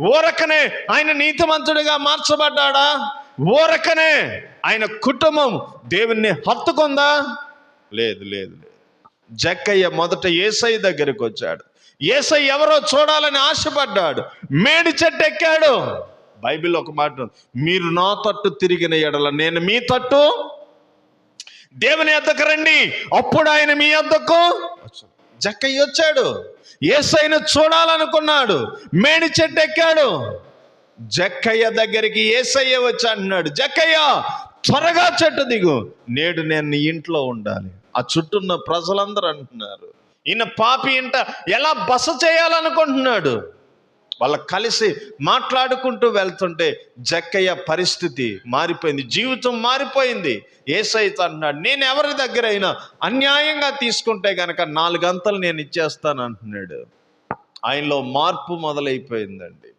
ఓరకనే ఆయన నీతిమంతుడిగా మార్చబడ్డాడా? ఓరకనే ఆయన కుటుంబం దేవుణ్ణి హత్తుకుందా? లేదు లేదు లేదు. జక్కయ్య మొదట ఏసై దగ్గరికి వచ్చాడు. ఏసై ఎవరో చూడాలని ఆశపడ్డాడు. మేడి చెట్టు ఎక్కాడు. బైబిల్ ఒక మాట మీరు నా తట్టు తిరిగిన ఎడల నేను మీ తట్టు దేవుని ఎద్దకు రండి. అప్పుడు ఆయన మీ ఎద్దకు జక్కయ్య వచ్చాడు. ఏసైను చూడాలనుకున్నాడు. మేడి చెట్టు ఎక్కాడు జక్కయ్య దగ్గరికి ఏసయ్య వచ్చి అంటున్నాడు జక్కయ్య త్వరగా చెట్టు దిగు. నేడు నేను నీ ఇంట్లో ఉండాలి. ఆ చుట్టూన్న ప్రజలందరూ అంటున్నారు. ఈయన పాపి ఇంట ఎలా బస చేయాలనుకుంటున్నాడు? వాళ్ళ కలిసి మాట్లాడుకుంటూ వెళ్తుంటే జక్కయ్య పరిస్థితి మారిపోయింది జీవితం మారిపోయింది. ఏసైతే అంటున్నాడు నేను ఎవరి దగ్గర అయినా అన్యాయంగా తీసుకుంటే గనక నాలుగంతలు నేను ఇచ్చేస్తాను అంటున్నాడు. ఆయనలో మార్పు మొదలైపోయిందండి.